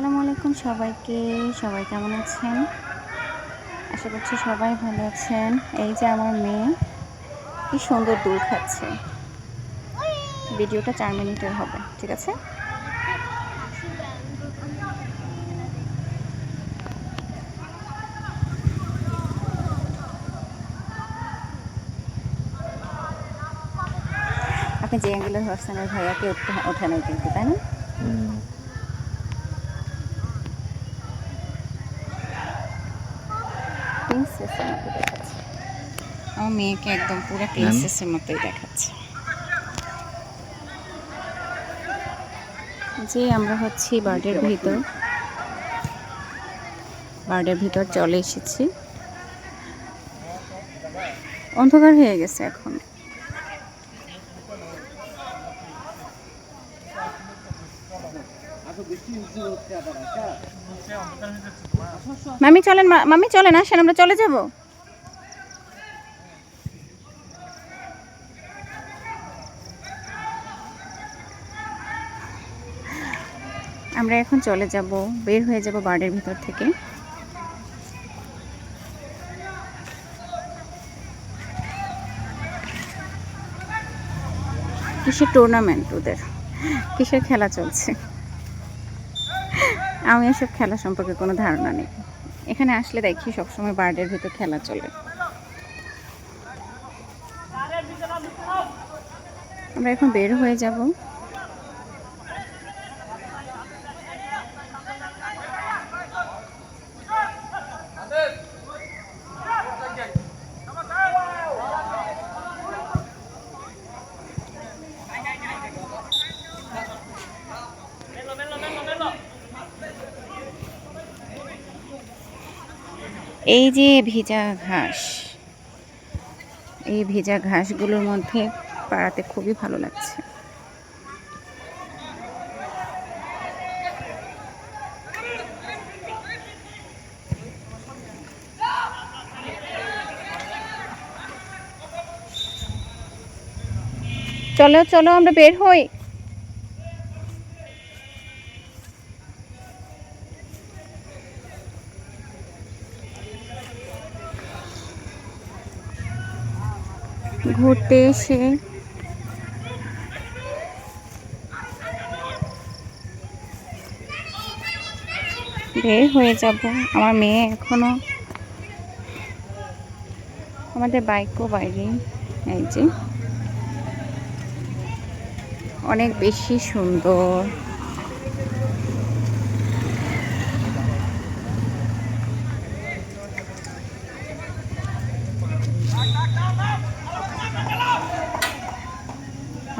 আসসালামু আলাইকুম সবাইকে। সবাই কেমন আছেন? আশা করছি সবাই ভালো আছেন। এই যে আমার মেয়ে, কি সুন্দর দূর খাচ্ছে। ভিডিওটা চার মিনিটের হবে, ঠিক আছে? আপনি যে অ্যাঙ্গেলে ধরছেন ভাইয়াকে ওঠে নাই কিন্তু, তাই না? প্রিন্সেসের মতো দেখাচ্ছে। আমার মেয়েকে একদম পুরো প্রিন্সেসের মতোই দেখাচ্ছে। যে আমরা হচ্ছি বার্ডের ভিতর। বার্ডের ভিতর চলে এসেছি। অন্ধকার হয়ে গেছে এখন। মামি চলেন মামি চলেন, আসেন, আমরা চলে যাব। আমরা এখন চলে যাব, বের হয়ে যাব বার্ডের ভিতর থেকে। কিসের টুর্নামেন্ট ওদের? কিসের খেলা চলছে? আমি এসব খেলা সম্পর্কে কোনো ধারণা নেই। এখানে আসলে দেখি সবসময় বার্ডের ভিতর খেলা চলে। আমরা এখন বের হয়ে যাব। এই যে ভেজা ঘাস, এই ভেজা ঘাসগুলোর মধ্যে পাড়াতে খুবই ভালো লাগছে। চলো চলো, আমরা বের হই। ঘুরতে এসে বের হয়ে যাব। আমার মেয়ে এখনও আমাদের বাইকও বাইরে। এই যে অনেক বেশি সুন্দর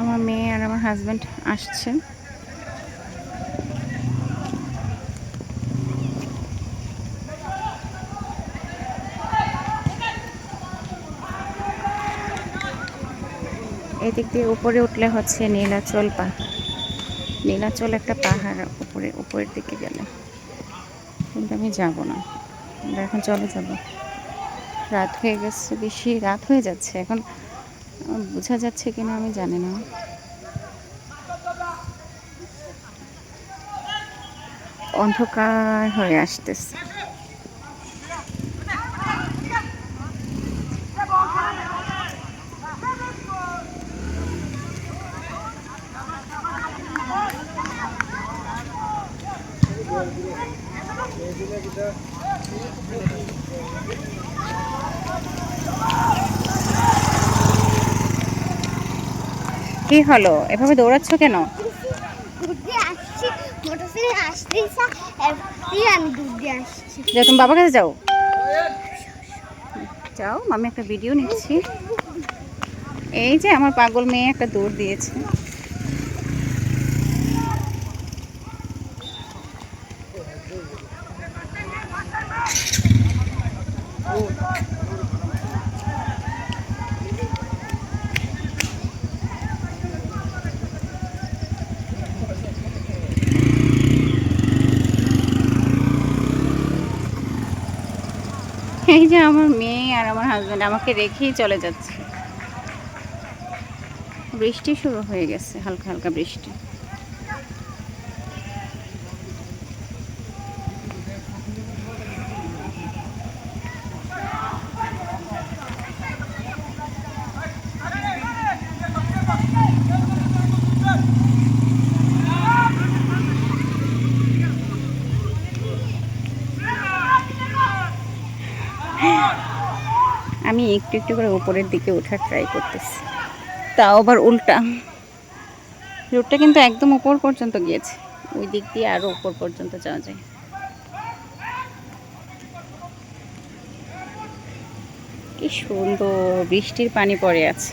আমার মেয়ে আর আমার হাজব্যান্ড আসছে। এদিক দিয়ে উপরে উঠলে হচ্ছে নীলাচল পাহাড়। নীলাচল একটা পাহাড় উপরে, উপরের দিকে গেলে। কিন্তু আমি যাব না। আমরা এখন চলে যাব। রাত হয়ে গেছে, বেশি রাত হয়ে যাচ্ছে। এখন, বোঝা যাচ্ছে কিনা আমি জানি না। অন্ধকার হয়ে আসতেছে। কি হলো? এভাবে দৌড়াচ্ছ কেন? মোটরসাইকেল আসতেছে এরপরই আমি ঘুরতে আসছি। যা তুমি বাবার কাছে যাও। যাও, আমি একটা ভিডিও নিচ্ছি। এই যে আমার পাগল মেয়ে একটা দৌড় দিয়েছে। এই যে আমার মেয়ে আর আমার হাজব্যান্ড আমাকে রেখেই চলে যাচ্ছে। বৃষ্টি শুরু হয়ে গেছে, হালকা হালকা বৃষ্টি। আমি একটু একটু করে উপরের দিকে ওঠার ট্রাই করতেছি। তাও আবার উল্টা। রোডটা কিন্তু একদম উপর পর্যন্ত গিয়েছে। ওই দিক দিয়ে আরও উপর পর্যন্ত যাওয়া যায়। কি সুন্দর, বৃষ্টির পানি পড়ে আছে।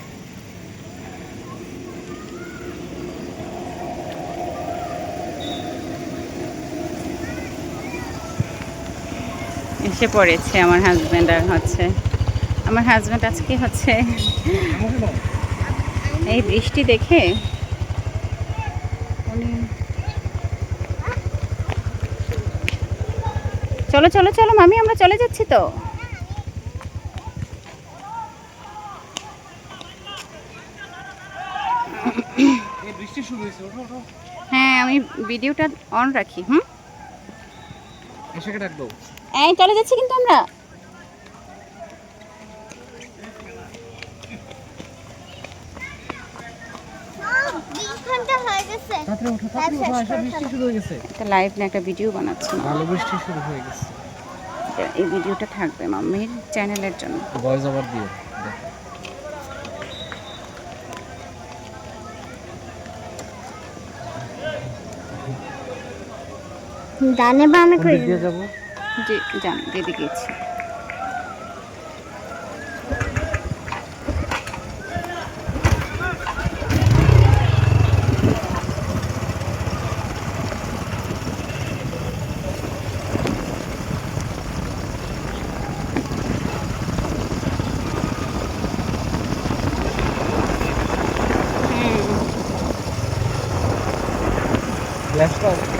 এসে পড়েছে আমার হাজব্যান্ড আর হচ্ছে আমার হাজব্যান্ড আজকে হচ্ছে এই বৃষ্টি দেখে উনি চলো চলো চলো মামি আমরা চলে যাচ্ছি তো। হ্যাঁ আমি ভিডিওটা অন রাখি হুম? এই চলে যাচ্ছি কিন্তু আমরা। হয়ে গেছে। তাড়াতাড়ি তাড়াতাড়ি বৃষ্টি শুরু হয়ে গেছে। একটা লাইভ না একটা ভিডিও বানাচ্ছি। ভালো বৃষ্টি শুরু হয়ে গেছে। এই ভিডিওটা থাকবে মাম্মির চ্যানেলের জন্য। ভয়েস ওভার দিও ডানে বামে করে দিয়ে যাব? যে জান যেদিকে ইচ্ছে হুম গ্লাসটা